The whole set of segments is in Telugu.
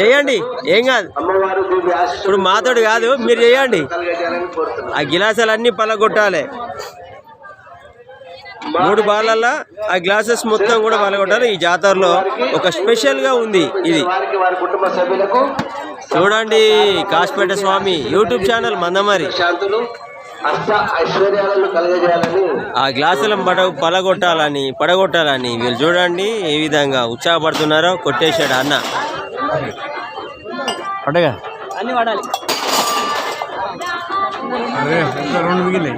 చేయండి. ఏం కాదు. ఇప్పుడు మాతోడు కాదు మీరు చేయండి. ఆ గిలాసాలు అన్ని పలగొట్టాలి. మూడు బాలల్లో ఆ గ్లాసెస్ మొత్తం కూడా పలగొట్టాలి. ఈ జాతరలో ఒక స్పెషల్గా ఉంది ఇది. చూడండి కాసిపేట స్వామి యూట్యూబ్ ఛానల్ మందమారి. ఆ గ్లాసులను పడ పలగొట్టాలని పడగొట్టాలని వీళ్ళు చూడండి ఏ విధంగా ఉత్సాహపడుతున్నారో కొట్టేశాడు అన్న. పండగ అన్ని వాడాలి. అదే రెండు మిగిలినాయి.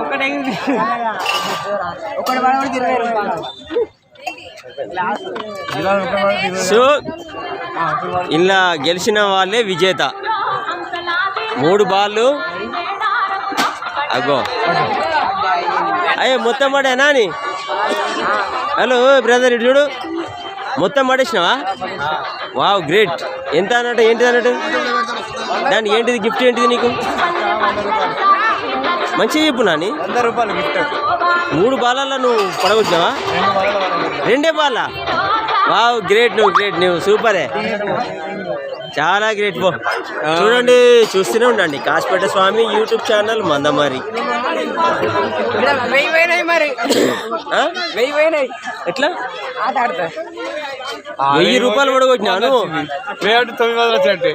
ఒకటే ఒకటి ఇరవై సో ఇలా గెలిచిన వాళ్ళే విజేత. మూడు బాళ్ళు. అగో. అయ్యో మొత్తం పడేనా అని హలో బ్రదర్ ఇటు చూడు. మొత్తం పడేసినావా? Wow great. ఎంత అన్నట్టు ఏంటిది అన్నట్టు? దానికి ఏంటిది గిఫ్ట్ ఏంటిది నీకు? మంచిగా చెప్పు నాని. వంద రూపాయలు గిఫ్ట్. మూడు బాలల్లో నువ్వు పడగొచ్చినావా రెండు బాల? వావ్ గ్రేట్ నువ్వు గ్రేట్ నువ్వు సూపరే. చాలా గ్రేట్. పో. చూడండి చూస్తూనే ఉండండి. Kasipeta Swamy YouTube channel Mandamarri. ఎట్లా? ఆట ఆడతా. వెయ్యి రూపాయలు పడగొట్టినాను. వేటు తొమ్మిది వందలు తొమ్మిది.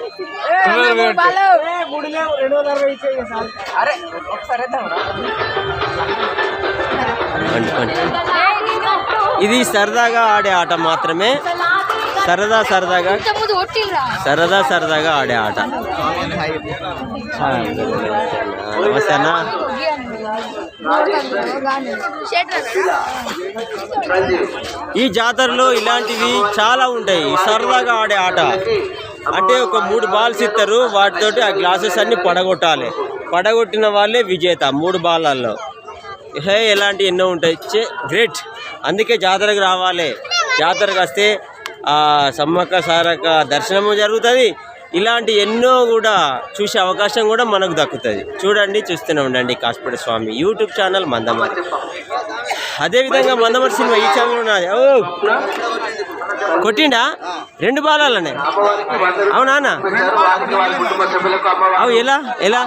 ఇది సరదాగా ఆడే ఆట మాత్రమే. సరదా సరదాగా. సరదా సరదాగా ఆడే ఆట. నమస్తే అన్న. ఈ జాతరలో ఇలాంటివి చాలా ఉంటాయి. సరదాగా ఆడే ఆట. అంటే ఒక మూడు బాల్స్ ఇస్తారు. వాటితోటి ఆ గ్లాసెస్ అన్ని పడగొట్టాలి. పడగొట్టిన వాళ్ళే విజేత మూడు బాలల్లో. హే ఇలాంటి ఎన్నో ఉంటాయి. చే గ్రేట్. అందుకే జాతరకు రావాలి. జాతరకు వస్తే సమ్మక్క సారక్క దర్శనము జరుగుతుంది. ఇలాంటి ఎన్నో కూడా చూసే అవకాశం కూడా మనకు దక్కుతుంది. చూడండి చూస్తూనే ఉండండి కాస్పేట స్వామి యూట్యూబ్ ఛానల్ మందమరి అదేవిధంగా మందమరి సినిమా ఈ ఛానల్ ఉన్నది ఓ! కొట్టిండా? రెండు రూపాయలు అవునా అవు ఎలా? ఎలా?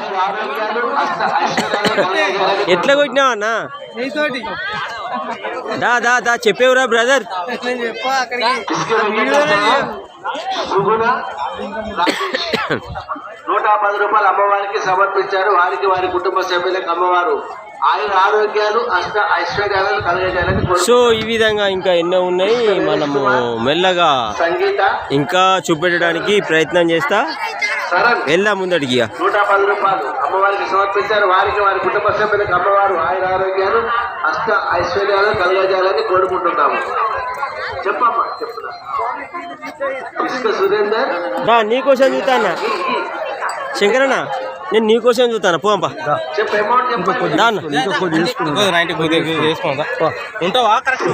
ఎట్లా కొట్టినావు అన్న? దా దా దా చెప్పేవురా బ్రదర్. నూట పది రూపాయలు అమ్మవారికి సమర్పించారు. వారికి వారి కుటుంబ సభ్యులకు అమ్మవారు ఆయన ఆరోగ్యాలు అష్ట ఐశ్వర్యాలను కలగజేయాలని సో ఈ విధంగా ఇంకా ఎన్నో ఉన్నాయి. మనము మెల్లగా సంగీత ఇంకా చూపెట్టడానికి ప్రయత్నం చేస్తా. వెళ్దాం ముందడికి. నూట పది రూపాయలు. అమ్మవారికి సమర్పించారు. వారికి వారి కుటుంబ సభ్యులకు అమ్మవారు ఆయన ఆరోగ్యాలు అష్ట ఐశ్వర్యాలను కలగజేయాలని కోరుకుంటున్నాము. చెప్పమ్మా ఇసుక సురేందర్. దా నీకోసం చూస్తానా శంకరన్న నేను నీకోసం చూస్తాను పోంపా ఉంటావా? కరెక్ట్